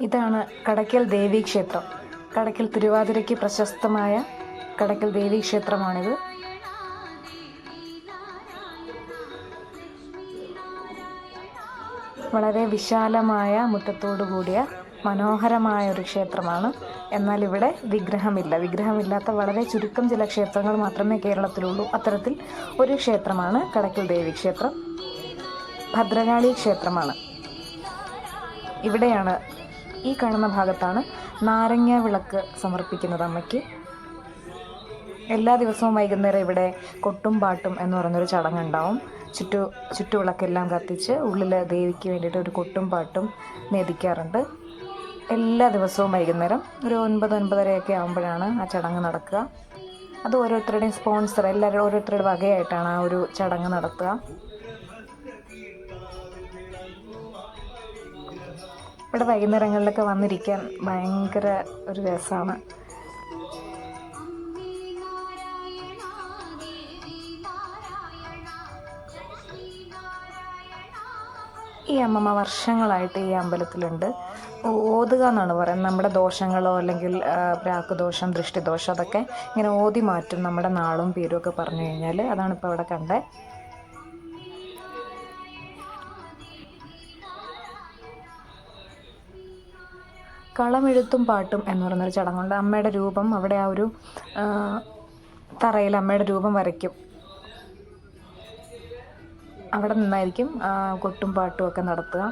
ഇതാണ് കടക്കൽ ദേവീക്ഷേത്രം കടയ്ക്കൽ തിരുവാതിരയ്ക്ക് പ്രശസ്തമായ കടക്കൽ ദേവീ ക്ഷേത്രമാണിത്. വളരെ വിശാലമായ മുറ്റത്തോടു കൂടിയ മനോഹരമായ ഒരു ക്ഷേത്രമാണ്. എന്നാൽ ഇവിടെ വിഗ്രഹമില്ല. വിഗ്രഹമില്ലാത്ത വളരെ ചുരുക്കം ചില ക്ഷേത്രങ്ങൾ മാത്രമേ കേരളത്തിലുള്ളൂ. അത്തരത്തിൽ ഒരു ക്ഷേത്രമാണ് കടക്കൽ ദേവി ക്ഷേത്രം. ഭദ്രകാളി ക്ഷേത്രമാണ്. ഇവിടെയാണ് ഈ കാണുന്ന ഭാഗത്താണ് നാരങ്ങ വിളക്ക് സമർപ്പിക്കുന്നത് അമ്മയ്ക്ക്. എല്ലാ ദിവസവും വൈകുന്നേരം ഇവിടെ കൊട്ടും പാട്ടും എന്ന് പറയുന്നൊരു ചടങ്ങുണ്ടാവും. ചുറ്റു ചുറ്റുവിളക്കെല്ലാം കത്തിച്ച് ഉള്ളിൽ ദേവിക്ക് വേണ്ടിയിട്ട് ഒരു കൊട്ടും പാട്ടും നേദിക്കാറുണ്ട് എല്ലാ ദിവസവും വൈകുന്നേരം ഒരു ഒൻപത് ഒൻപതരയൊക്കെ ആകുമ്പോഴാണ് ആ ചടങ്ങ് നടക്കുക. അത് ഓരോരുത്തരുടെയും സ്പോൺസർ എല്ലാവരും ഓരോരുത്തരുടെ വകയായിട്ടാണ് ആ ഒരു ചടങ്ങ് നടത്തുക ഇവിടെ വൈകുന്നേരങ്ങളിലൊക്കെ വന്നിരിക്കാൻ ഭയങ്കര ഒരു രസമാണ്. ഈ അമ്മമ്മ വർഷങ്ങളായിട്ട് ഈ അമ്പലത്തിലുണ്ട്. ഓതുക എന്നാണ് പറയുന്നത്. നമ്മുടെ ദോഷങ്ങളോ അല്ലെങ്കിൽ പ്രാക്കുദോഷം ദൃഷ്ടിദോഷം അതൊക്കെ ഇങ്ങനെ ഓതി മാറ്റും നമ്മുടെ നാളും പേരും ഒക്കെ പറഞ്ഞു കഴിഞ്ഞാൽ അതാണ് ഇപ്പോൾ അവിടെ കണ്ടത് കളമെഴുത്തും പാട്ടും എന്ന് പറയുന്നൊരു ചടങ്ങുണ്ട്. അമ്മയുടെ രൂപം അവിടെ ആ ഒരു തറയിൽ അമ്മയുടെ രൂപം വരയ്ക്കും. അവിടെ നിന്നായിരിക്കും കൊട്ടും പാട്ടും ഒക്കെ നടത്തുക.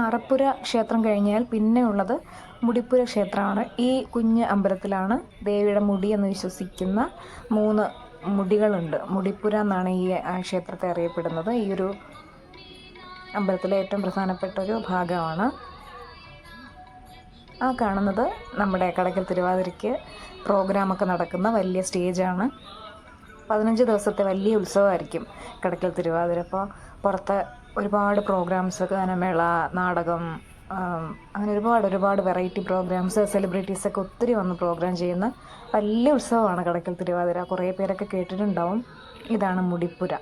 ആറപ്പുര ക്ഷേത്രം കഴിഞ്ഞാൽ പിന്നെ ഉള്ളത് മുടിപ്പുര ക്ഷേത്രമാണ്. ഈ കുഞ്ഞ് അമ്പലത്തിലാണ് ദേവിയുടെ മുടി എന്ന് വിശ്വസിക്കുന്ന മൂന്ന് മുടികളുണ്ട്. മുടിപ്പുര എന്നാണ് ഈ ക്ഷേത്രത്തെ അറിയപ്പെടുന്നത്. ഈ ഒരു അമ്പലത്തിലെ ഏറ്റവും പ്രധാനപ്പെട്ട ഒരു ഭാഗമാണ്. ആ കാണുന്നത് നമ്മുടെ കടക്കൽ തിരുവാതിരയ്ക്ക് പ്രോഗ്രാമൊക്കെ നടക്കുന്ന വലിയ സ്റ്റേജാണ്. പതിനഞ്ച് ദിവസത്തെ വലിയ ഉത്സവമായിരിക്കും കടക്കൽ തിരുവാതിര. അപ്പോൾ പുറത്ത് ഒരുപാട് പ്രോഗ്രാംസ് ഗാനമേള നാടകം അങ്ങനെ ഒരുപാട് ഒരുപാട് വെറൈറ്റി പ്രോഗ്രാംസ് സെലിബ്രിറ്റീസൊക്കെ ഒത്തിരി വന്ന് പ്രോഗ്രാം ചെയ്യുന്ന വലിയ ഉത്സവമാണ് കടക്കൽ തിരുവാതിര. കുറേ പേരൊക്കെ കേട്ടിട്ടുണ്ടാവും. ഇതാണ് മുടിപ്പുര.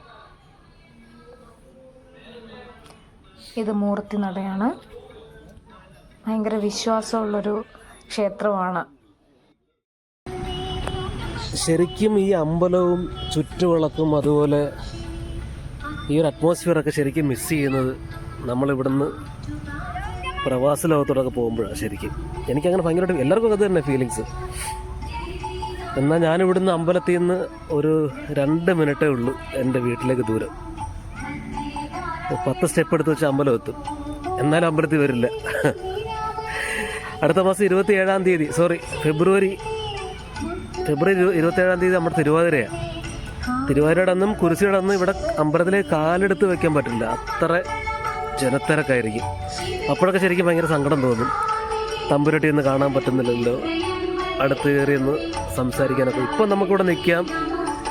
ഇത് മൂർത്തി നടയാണ്. ഭയങ്കര വിശ്വാസമുള്ളൊരു ക്ഷേത്രമാണ്. ശരിക്കും ഈ അമ്പലവും ചുറ്റുവിളക്കും അതുപോലെ ഈ ഒരു അറ്റ്മോസ്ഫിയറൊക്കെ ശരിക്കും മിസ് ചെയ്യുന്നത് നമ്മളിവിടുന്ന് പ്രവാസ ലോകത്തോടൊക്കെ പോകുമ്പോഴാണ് ശരിക്കും. എനിക്കങ്ങനെ ഭയങ്കരമായിട്ട് എല്ലാവർക്കും അത് തന്നെ ഫീലിങ്സ് എന്നാൽ ഞാനിവിടുന്ന് അമ്പലത്തിൽ നിന്ന് ഒരു രണ്ട് മിനിറ്റേ ഉള്ളൂ എന്റെ വീട്ടിലേക്ക് ദൂരം. പത്ത് സ്റ്റെപ്പ് എടുത്ത് വെച്ച് അമ്പലം എത്തും. എന്നാലും അമ്പലത്തിൽ വരില്ല. അടുത്ത മാസം ഇരുപത്തി ഏഴാം തീയതി സോറി ഫെബ്രുവരി ഫെബ്രുവരി ഇരു- ഇരുപത്തേഴാം തീയതി നമ്മുടെ തിരുവാതിരയാണ് തിരുവാതിരയുടെ അന്നും കുരിശിയുടെ അന്നും ഇവിടെ അമ്പലത്തിലേക്ക് കാലെടുത്ത് വെക്കാൻ പറ്റില്ല. അത്ര ജനത്തിരക്കായിരിക്കും. അപ്പോഴൊക്കെ ശരിക്കും ഭയങ്കര സങ്കടം തോന്നും. തമ്പുരട്ടി ഒന്ന് കാണാൻ പറ്റുന്നില്ലല്ലോ. അടുത്ത് കയറി ഒന്ന് സംസാരിക്കാനൊക്കെ. ഇപ്പം നമുക്കിവിടെ നിൽക്കാം.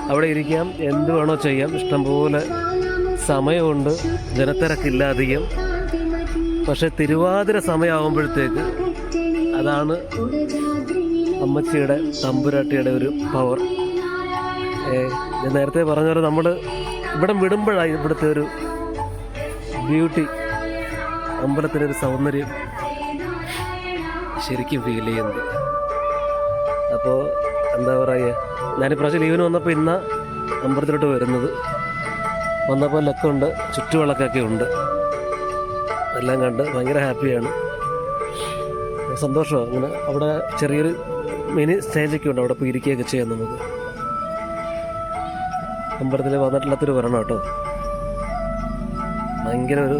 അവിടെ ഇരിക്കാം. എന്ത് വേണോ ചെയ്യാം. ഇഷ്ടംപോലെ സമയമുണ്ട്. ജനത്തിരക്കില്ല അധികം. പക്ഷെ തിരുവാതിര സമയമാകുമ്പോഴത്തേക്ക് അതാണ് അമ്മച്ചിയുടെ തമ്പുരാട്ടിയുടെ ഒരു പവർ ഞാൻ നേരത്തെ പറഞ്ഞ പോലെ നമ്മൾ ഇവിടം വിടുമ്പോഴാണ് ഇവിടുത്തെ ഒരു ബ്യൂട്ടി അമ്പലത്തിന്റെ ഒരു സൗന്ദര്യം ശരിക്കും ഫീൽ ചെയ്യുന്നത് അപ്പോൾ എന്താ പറയുക ഞാനിപ്രാവശ്യം ലീവിന് വന്നപ്പോൾ ഇന്ന അമ്പലത്തിലോട്ട് വരുന്നത്. വന്നപ്പോൾ ലക്കുണ്ട് ചുറ്റുവിളക്കൊക്കെ ഉണ്ട്. എല്ലാം കണ്ട് ഭയങ്കര ഹാപ്പിയാണ് സന്തോഷമാണ് അങ്ങനെ അവിടെ ചെറിയൊരു മിനി സ്റ്റേജൊക്കെ ഉണ്ട് അവിടെ പോയി ഇരിക്കുകയൊക്കെ ചെയ്യാം നമുക്ക്. അമ്പലത്തിൽ വന്നിട്ടില്ലാത്തൊരു വരണം കേട്ടോ. ഭയങ്കര ഒരു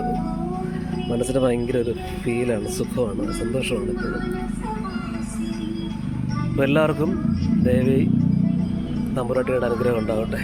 മനസ്സിന് ഭയങ്കര ഒരു ഫീലാണ് സുഖമാണ് സന്തോഷമാണ് എപ്പോഴും അപ്പോൾ എല്ലാവർക്കും ദേവി തമ്പുരാട്ടിയുടെ അനുഗ്രഹം ഉണ്ടാവട്ടെ.